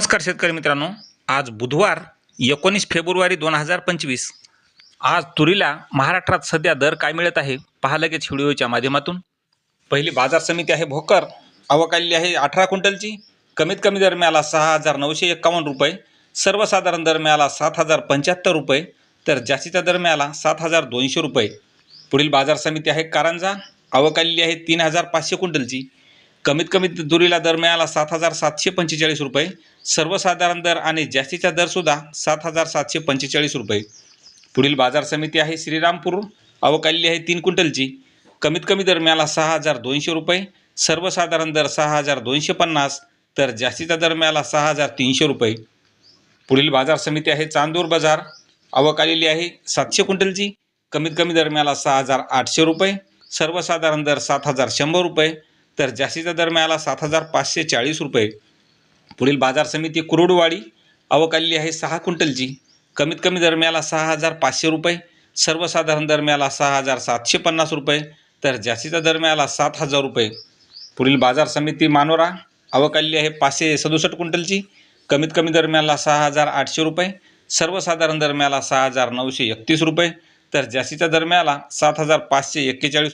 नमस्कार शेतकरी मित्रांनो. आज बुधवार एकोणीस फेब्रुवारी दोन हजार पंचवीस. आज तुरीला महाराष्ट्रात सध्या दर काय मिळत आहे? पहा लगेच व्हिडिओच्या माध्यमातून. पहिली बाजार समिती आहे भोकर. आवक आलेली आहे अठरा क्विंटलची. कमीत कमी दर मिळाला सहा हजार नऊशे एक्कावन्न रुपये. सर्वसाधारण दर मिळाला सात हजार पंच्याहत्तर रुपये. तर जास्तीचा दर मिळाला सात हजार दोनशे रुपये. पुढील बाजार समिती आहे कारंजा. आवक आलेली आहे तीन हजार पाचशे क्विंटलची. कमीत कमी दुरीला दर मिळाला सात हजार सातशे पंचेचाळीस रुपये. सर्वसाधारण दर आणि जास्तीचा दरसुद्धा सात हजार सातशे पंचेचाळीस रुपये. पुढील बाजार समिती आहे श्रीरामपूर. अवकाली आहे तीन क्विंटलची. कमीत कमी दर मिळाला सहा हजार दोनशे रुपये. सर्वसाधारण दर सहा हजार दोनशे पन्नास. तर जास्तीचा दर मिळाला सहा हजार तीनशे रुपये. पुढील बाजार समिती आहे चांदूर बाजार. आवक आलेली आहे सातशे क्विंटलची. कमीत कमी दर मिळाला सहा हजार आठशे रुपये. सर्वसाधारण दर सात हजार शंभर रुपये. तर जास्तीचा दर मिळाला सात हजार पाचशे चाळीस रुपये. पुढील बाजार समिती कुरुडवाडी अवकाली आहे सहा क्विंटलची. कमीत कमी दर मिळाला सहा हजार पाचशे रुपये. सर्वसाधारण दर मिळाला सहा हजार सातशे पन्नास रुपये. तर जास्तीचा दर मिळाला सात हजार रुपये. पुढील बाजार समिती मानोरा अवकाली आहे पाचशे सदुसष्ट क्विंटलची. कमीत कमी दर मिळाला सहा हजार आठशे रुपये. सर्वसाधारण दर मिळाला सहा हजार नऊशे एकतीस रुपये. तर जास्तीचा दर मिळाला सात हजार पाचशे एक्केचाळीस